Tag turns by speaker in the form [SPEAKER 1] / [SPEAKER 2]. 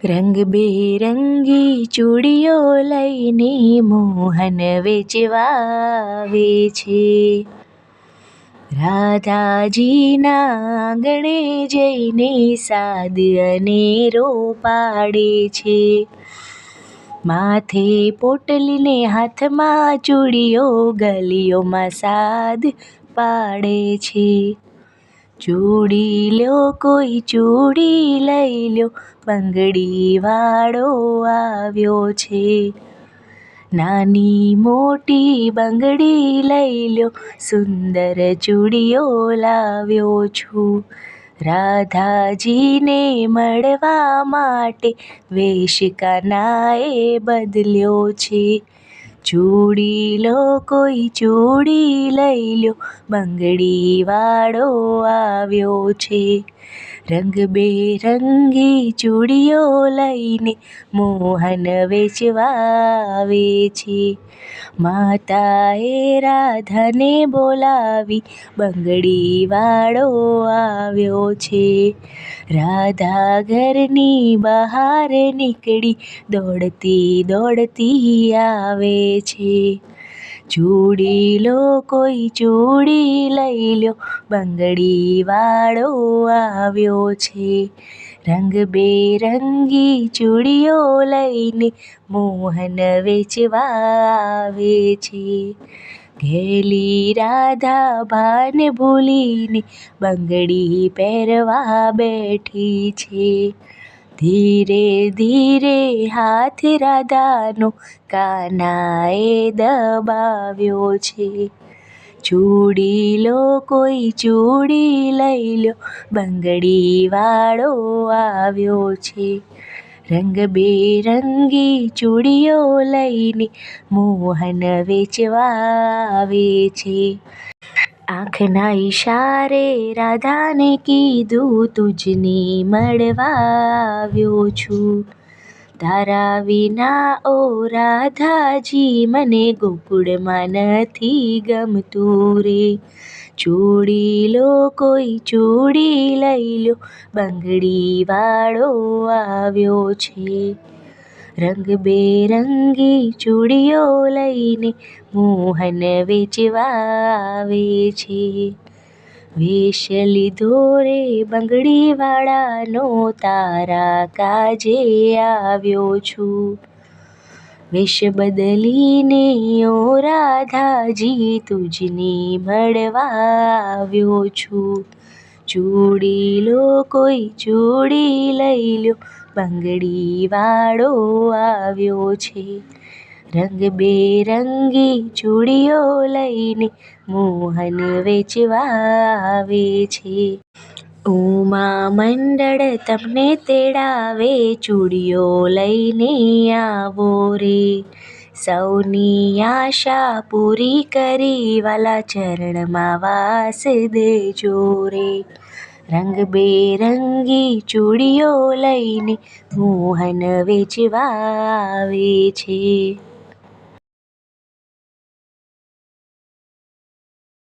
[SPEAKER 1] રંગબેરંગી ચૂડીઓ લઈને મોહન વેચવા આવે છે રાધાજીના આંગણે જઈને સાદ અનેરો પાડે છે માથે પોટલીને હાથમાં ચૂડીઓ ગલીઓમાં સાદ પાડે છે ચૂડી લ્યો કોઈ ચૂડી લઈ લ્યો બંગડીવાળો આવ્યો છે નાની મોટી બંગડી લઈ લ્યો સુંદર ચૂડીઓ લાવ્યો છું રાધાજીને મળવા માટે વેશ કાનાએ બદલ્યો છે ચૂડી લો કોઈ ચૂડી લઈ લ્યો બંગડીવાળો આવ્યો છે રંગબેરંગી ચૂડીઓ લઈને મોહન વેચવા આવે છે માતાએ રાધાને બોલાવી બંગડીવાળો આવ્યો છે રાધા ઘરની બહાર નીકળી દોડતી દોડતી આવે છે ચૂડી લો કોઈ ચૂડી લઈ લ્યો બંગડીવાળો આવ્યો છે રંગબેરંગી ચૂડીઓ લઈને મોહન વેચવા આવે છે ઘેલી રાધા ભાને ભૂલીને બંગડી પહેરવા બેઠી છે ધીરે ધીરે હાથ રાધાનો કાનાએ દબાવ્યો છે. ચૂડી લો, કોઈ ચૂડી લઈ લો, બંગડીવાળો આવ્યો છે. રંગબેરંગી ચૂડીઓ લઈને મોહન વેચવા આવે છે. આંખના ઈશારે રાધાને કીધું તુજને મળવા આવ્યો છું તારા વિના ઓ રાધાજી મને ગોકુળમાં નથી ગમતું રે ચૂડી લો કોઈ ચૂડી લઈ લો બંગડીવાળો આવ્યો છે રંગબેરંગી ચૂડીઓ લઈને મોહન વેચવા આવે છે વેશ લીધો રે બંગડીવાળાનો તારા કાજે આવ્યો છું વેશ બદલીને ઓ રાધાજી તુજને મળવા આવ્યો છું ચૂડી લો કોઈ ચૂડી લઈ લ્યો બંગડીવાળો આવ્યો છે. રંગબેરંગી ચૂડીઓ લઈને મોહન વેચવા આવે છે. ઉમા મંડળ તમને તેડાવે, ચૂડીઓ લઈને આવો રે. સૌની આશા પૂરી કરી, વાલા ચરણમાં વાસ દેજો રે. રંગબેરંગી ચૂડીઓ લઈને મોહન વેચવા આવે છે.